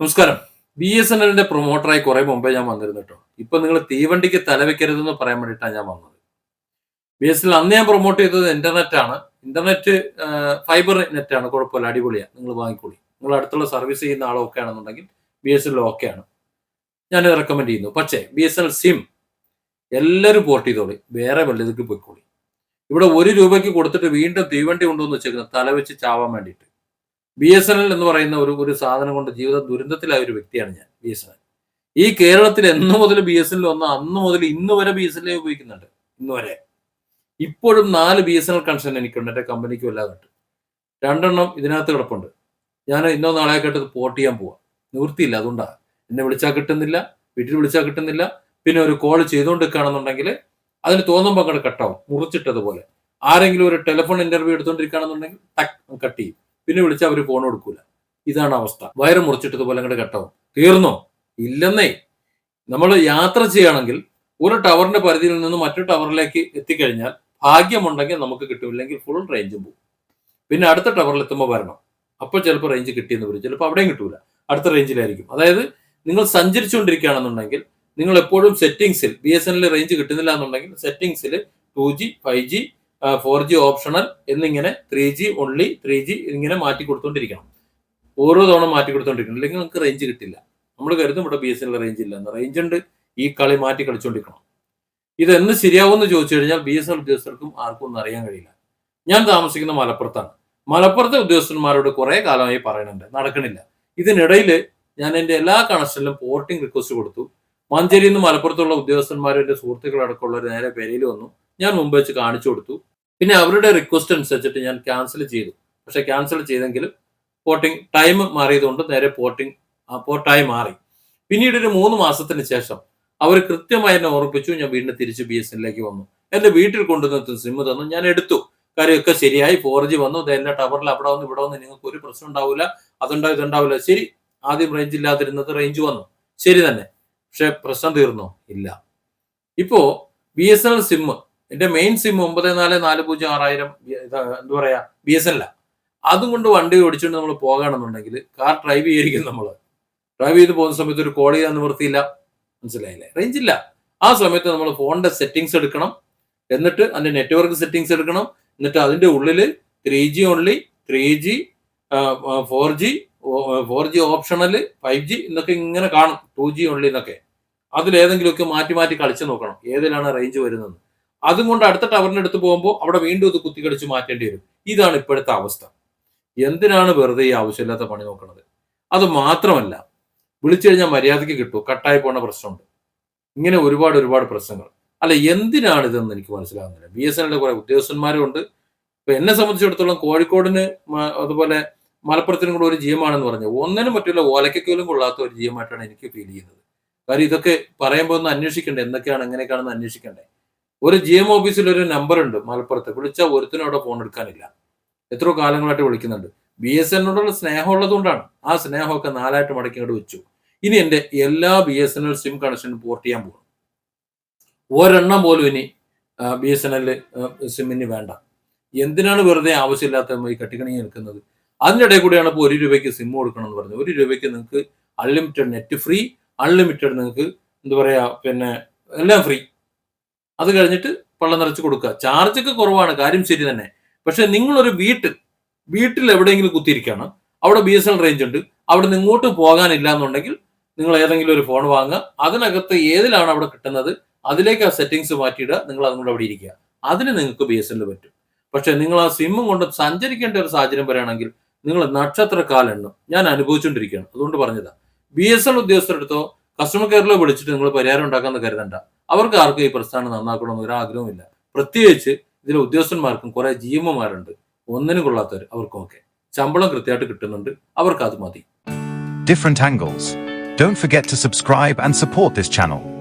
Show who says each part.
Speaker 1: നമസ്കാരം. B S N എല്ലിന്റെ പ്രൊമോട്ടറായി കുറെ മുമ്പേ ഞാൻ വന്നിരുന്നു കേട്ടോ. ഇപ്പൊ നിങ്ങൾ തീവണ്ടിക്ക് തലവെക്കരുതെന്ന് പറയാൻ വേണ്ടിയിട്ടാണ് ഞാൻ വന്നത്. ബി എസ് എൻ അന്ന് ഞാൻ പ്രൊമോട്ട് ചെയ്തത് ഇന്റർനെറ്റ് ആണ്. ഇന്റർനെറ്റ് ഫൈബർ നെറ്റ് ആണ്. കുഴപ്പമില്ല അടിപൊളിയാണ് നിങ്ങൾ വാങ്ങിക്കോളി. നിങ്ങൾ അടുത്തുള്ള സർവീസ് ചെയ്യുന്ന ആളൊക്കെ ആണെന്നുണ്ടെങ്കിൽ ബി എസ് എൻ ഓക്കെ ആണ്. ഞാൻ റെക്കമെൻഡ് ചെയ്യുന്നു. പക്ഷേ ബി എസ് എൻ സിം എല്ലാവരും പോർട്ട് ചെയ്തോളി. വേറെ വല്ലതൊക്കെ പോയിക്കോളി. ഇവിടെ ഒരു രൂപയ്ക്ക് കൊടുത്തിട്ട് വീണ്ടും തീവണ്ടി കൊണ്ടുവന്ന് വെച്ചേക്കുന്നത് തലവെച്ച് ചാവാൻ വേണ്ടിയിട്ട്. ബി എസ് എൻ എൽ എന്ന് പറയുന്ന ഒരു ഒരു സാധനം കൊണ്ട് ജീവിത ദുരന്തത്തിലായ ഒരു വ്യക്തിയാണ് ഞാൻ ബി എസ് എൻ എൽ. ഈ കേരളത്തിൽ എന്ന് മുതൽ ബി എസ് എൻ എൽ വന്ന അന്ന് മുതൽ ഇന്ന് വരെ ബി എസ് എൻ എൽ ഉപയോഗിക്കുന്നുണ്ട് ഇന്ന് വരെ. ഇപ്പോഴും നാല് B S N L connection എനിക്കുണ്ട് എന്റെ കമ്പനിക്കും എല്ലാം ഉണ്ട്. രണ്ടെണ്ണം ഇതിനകത്ത് കിടപ്പുണ്ട്. ഞാൻ ഇന്നോ നാളെ കേട്ടത് പോർട്ട് ചെയ്യാൻ പോവാ. നിവൃത്തിയില്ല അതുകൊണ്ടാണ് എന്നെ വിളിച്ചാൽ കിട്ടുന്നില്ല വീട്ടിൽ വിളിച്ചാൽ കിട്ടുന്നില്ല. പിന്നെ ഒരു കോൾ ചെയ്തുകൊണ്ടിരിക്കുകയാണെന്നുണ്ടെങ്കിൽ അതിന് തോന്നുമ്പോൾ അങ്ങോട്ട് കട്ടാവും മുറിച്ചിട്ടതുപോലെ. ആരെങ്കിലും ഒരു ടെലിഫോൺ ഇന്റർവ്യൂ എടുത്തുകൊണ്ടിരിക്കുകയാണെന്നുണ്ടെങ്കിൽ ടക്ക് കട്ട് ചെയ്യും. പിന്നെ വിളിച്ചാൽ അവർ ഫോൺ കൊടുക്കൂല. ഇതാണ് അവസ്ഥ. വയറ് മുറിച്ചിട്ടതുപോലെ അങ്ങോട്ട് കട്ടാവും തീർന്നോ? ഇല്ലെന്നേ. നമ്മൾ യാത്ര ചെയ്യുകയാണെങ്കിൽ ഒരു ടവറിന്റെ പരിധിയിൽ നിന്ന് മറ്റൊരു ടവറിലേക്ക് എത്തിക്കഴിഞ്ഞാൽ ഭാഗ്യമുണ്ടെങ്കിൽ നമുക്ക് കിട്ടും. ഇല്ലെങ്കിൽ ഫുൾ റേഞ്ചും പോകും പിന്നെ അടുത്ത ടവറിൽ എത്തുമ്പോൾ വരണം. അപ്പോൾ ചിലപ്പോൾ റേഞ്ച് കിട്ടിയെന്ന് വരും. ചിലപ്പോൾ അവിടെയും കിട്ടൂല. അടുത്ത റേഞ്ചിലായിരിക്കും അതായത് നിങ്ങൾ സഞ്ചരിച്ചുകൊണ്ടിരിക്കുകയാണെന്നുണ്ടെങ്കിൽ നിങ്ങൾ എപ്പോഴും സെറ്റിംഗ്സിൽ ബി എസ് എൻ റേഞ്ച് കിട്ടുന്നില്ല എന്നുണ്ടെങ്കിൽ സെറ്റിംഗ്സിൽ two G five G four G optional എന്നിങ്ങനെ three G only three G ഇങ്ങനെ മാറ്റി കൊടുത്തോണ്ടിരിക്കണം. ഓരോ തവണ മാറ്റി കൊടുത്തോണ്ടിരിക്കണം. അല്ലെങ്കിൽ നമുക്ക് റേഞ്ച് കിട്ടില്ല. നമ്മൾ കരുതും ഇവിടെ ബി എസ് എൻ റേഞ്ച് ഇല്ല എന്ന്. റേഞ്ച് ഉണ്ട് ഈ കളി മാറ്റി കളിച്ചോണ്ടിരിക്കണം. ഇത് എന്ന് ശരിയാവുമെന്ന് ചോദിച്ചു കഴിഞ്ഞാൽ ബി എസ് എൻ ഉദ്യോഗസ്ഥർക്കും ആർക്കും ഒന്നും അറിയാൻ കഴിയില്ല. ഞാൻ താമസിക്കുന്ന മലപ്പുറത്താണ്. മലപ്പുറത്തെ ഉദ്യോഗസ്ഥന്മാരോട് കുറേ കാലമായി പറയുന്നുണ്ട് നടക്കണില്ല. ഇതിനിടയിൽ ഞാൻ എന്റെ എല്ലാ കണക്ഷനിലും പോർട്ടിംഗ് റിക്വസ്റ്റ് കൊടുത്തു. മഞ്ചേരിയിൽ നിന്ന് മലപ്പുറത്തുള്ള ഉദ്യോഗസ്ഥന്മാരും എന്റെ സുഹൃത്തുക്കളടക്കമുള്ളവർ നേരെ പെരയിൽ വന്നു. ഞാൻ മുമ്പ് വെച്ച് കാണിച്ചു കൊടുത്തു. പിന്നെ അവരുടെ റിക്വസ്റ്റ് അനുസരിച്ചിട്ട് ഞാൻ ക്യാൻസൽ ചെയ്തു. പക്ഷെ ക്യാൻസൽ ചെയ്തെങ്കിലും പോർട്ടിംഗ് ടൈം മാറിയതുകൊണ്ട് നേരെ പോർട്ടിംഗ് പോട്ടായി മാറി. പിന്നീട് ഒരു മൂന്ന് മാസത്തിന് ശേഷം അവർ കൃത്യമായി എന്നെ ഓർപ്പിച്ചു ഞാൻ വീണ്ടും തിരിച്ച് ബി എസ് എന്നിലേക്ക് വന്നു. എന്റെ വീട്ടിൽ കൊണ്ടുവന്ന സിം തന്നു. ഞാൻ എടുത്തു. കാര്യമൊക്കെ ശരിയായി. ഫോർ ജി വന്നു. എന്റെ ടവറിൽ അവിടെ വന്നു ഇവിടെ വന്ന് നിങ്ങൾക്ക് ഒരു പ്രശ്നം ഉണ്ടാവില്ല അതുണ്ടാവും ഇതുണ്ടാവില്ല ശരി. ആദ്യം റേഞ്ച് ഇല്ലാതിരുന്നത് റേഞ്ച് വന്നു. ശരി തന്നെ. പക്ഷെ പ്രശ്നം തീർന്നോ? ഇല്ല. ഇപ്പോ B S N L sim എന്റെ മെയിൻ സിം ഒമ്പത് നാല് നാല് പൂജ്യം ആറായിരം എന്താ പറയാ ബി എസ് എൻ അതും കൊണ്ട് വണ്ടി ഓടിച്ചുകൊണ്ട് നമ്മൾ പോകുകയാണെന്നുണ്ടെങ്കിൽ കാർ ഡ്രൈവ് ചെയ്യായിരിക്കും നമ്മൾ ഡ്രൈവ് ചെയ്ത് പോകുന്ന സമയത്ത് ഒരു കോൾ ചെയ്യാൻ നിവൃത്തിയില്ല. മനസ്സിലായില്ലേ? റേഞ്ച് ഇല്ല. ആ സമയത്ത് നമ്മൾ ഫോണിന്റെ സെറ്റിങ്സ് എടുക്കണം. എന്നിട്ട് അതിന്റെ നെറ്റ്വർക്ക് സെറ്റിങ്സ് എടുക്കണം. എന്നിട്ട് അതിന്റെ ഉള്ളിൽ three G only three G four G four G optional five G എന്നൊക്കെ ഇങ്ങനെ കാണും. ടു ജി ഓൺലി എന്നൊക്കെ. അതിലേതെങ്കിലുമൊക്കെ മാറ്റി മാറ്റി കളിച്ചു നോക്കണം. ഏതിലാണ് റേഞ്ച് വരുന്നത്? അതും കൊണ്ട് അടുത്ത ടവറിന് അടുത്ത് പോകുമ്പോൾ അവിടെ വീണ്ടും ഇത് കുത്തിക്കടിച്ച് മാറ്റേണ്ടി വരും. ഇതാണ് ഇപ്പോഴത്തെ അവസ്ഥ. എന്തിനാണ് വെറുതെ ഈ ആവശ്യമില്ലാത്ത പണി നോക്കുന്നത് അത് മാത്രമല്ല വിളിച്ചു കഴിഞ്ഞാൽ മര്യാദയ്ക്ക് കിട്ടും. കട്ടായി പോണ പ്രശ്നമുണ്ട്. ഇങ്ങനെ ഒരുപാട് ഒരുപാട് പ്രശ്നങ്ങൾ. അല്ല എന്തിനാണ് ഇതെന്ന് എനിക്ക് മനസ്സിലാകുന്നില്ല. ബി എസ് എൻ കുറെ ഉദ്യോഗസ്ഥന്മാരും ഉണ്ട്. ഇപ്പൊ എന്നെ സംബന്ധിച്ചിടത്തോളം കോഴിക്കോടിന് അതുപോലെ മലപ്പുറത്തിനും കൂടെ ഒരു ജീവമാണെന്ന് പറഞ്ഞു. ഒന്നിനും പറ്റില്ല ഓലക്കൊക്കെയും കൊള്ളാത്ത ഒരു ജിയമായിട്ടാണ് എനിക്ക് ഫീൽ ചെയ്യുന്നത്. കാര്യം ഇതൊക്കെ പറയുമ്പോൾ ഒന്ന് അന്വേഷിക്കണ്ടേ? എന്തൊക്കെയാണ് എങ്ങനെയൊക്കെയാണെന്ന് അന്വേഷിക്കണ്ടേ? ഒരു ജി എം ഓഫീസിൽ ഒരു നമ്പർ ഉണ്ട് മലപ്പുറത്ത്. വിളിച്ചാൽ ഒരുത്തിനും അവിടെ ഫോൺ എടുക്കാനില്ല. എത്രയോ കാലങ്ങളായിട്ട് വിളിക്കുന്നുണ്ട്. ബി എസ് എന്നോടുള്ള സ്നേഹം ഉള്ളതുകൊണ്ടാണ് ആ സ്നേഹമൊക്കെ നാലായിട്ട് മടക്കി ഇങ്ങോട്ട് വെച്ചു. ഇനി എന്റെ എല്ലാ B S N L sim കണക്ഷനും പോർട്ട് ചെയ്യാൻ പോകും ഒരെണ്ണം പോലും ഇനി ബി എസ് എൻ എൽ സിമ്മിന് വേണ്ട. എന്തിനാണ് വെറുതെ ആവശ്യമില്ലാത്ത ഈ കട്ടിക്കണി നിൽക്കുന്നത്? അതിനിടെ കൂടെയാണ് ഇപ്പോൾ ഒരു രൂപയ്ക്ക് സിം കൊടുക്കണം എന്ന് പറഞ്ഞത്. ഒരു രൂപയ്ക്ക് നിങ്ങൾക്ക് അൺലിമിറ്റഡ് നെറ്റ് ഫ്രീ അൺലിമിറ്റഡ് നിങ്ങൾക്ക് എന്താ പറയുക പിന്നെ എല്ലാം ഫ്രീ അത് കഴിഞ്ഞിട്ട് പള്ളം നിറച്ച് കൊടുക്കുക. ചാർജ് ഒക്കെ കുറവാണ് കാര്യം ശരി തന്നെ. പക്ഷെ നിങ്ങളൊരു വീട്ടിൽ വീട്ടിൽ എവിടെയെങ്കിലും കുത്തിയിരിക്കുകയാണ് അവിടെ ബി എസ് എൻ റേഞ്ച് ഉണ്ട് അവിടെ നിന്ന് ഇങ്ങോട്ട് പോകാനില്ല എന്നുണ്ടെങ്കിൽ നിങ്ങൾ ഏതെങ്കിലും ഒരു ഫോൺ വാങ്ങുക. അതിനകത്ത് ഏതിലാണ് അവിടെ കിട്ടുന്നത് അതിലേക്ക് ആ സെറ്റിങ്സ് മാറ്റിയിടുക നിങ്ങൾ അതുകൊണ്ട് അവിടെ ഇരിക്കുക. അതിന് നിങ്ങൾക്ക് ബി എസ് എൽ പറ്റും. പക്ഷെ നിങ്ങൾ ആ സിമ്മും കൊണ്ട് സഞ്ചരിക്കേണ്ട ഒരു സാഹചര്യം വരികയാണെങ്കിൽ നിങ്ങൾ നക്ഷത്ര കാലെണ്ണം ഞാൻ അനുഭവിച്ചുകൊണ്ടിരിക്കുകയാണ്. അതുകൊണ്ട് പറഞ്ഞതാ. ബി എസ് എൽ ഉദ്യോഗസ്ഥരെടുത്തോ കസ്റ്റമർ കെയറിലോ വിളിച്ചിട്ട് നിങ്ങൾ പരിഹാരം ഉണ്ടാക്കാമെന്ന് കരുതണ്ട. അവർക്ക് ആർക്കും ഈ പ്രസ്ഥാനം നന്നാക്കണമെന്ന് ഒരാഗ്രഹമില്ല പ്രത്യേകിച്ച് ഇതിലെ ഉദ്യോഗസ്ഥന്മാർക്കും കുറെ ജീവന്മാരുണ്ട്. ഒന്നിനും കൊള്ളാത്തവർ അവർക്കൊക്കെ ശമ്പളം കൃത്യമായിട്ട് കിട്ടുന്നുണ്ട്. അവർക്ക് അത് മതി.
Speaker 2: Different angles. Don't forget to subscribe and support this channel.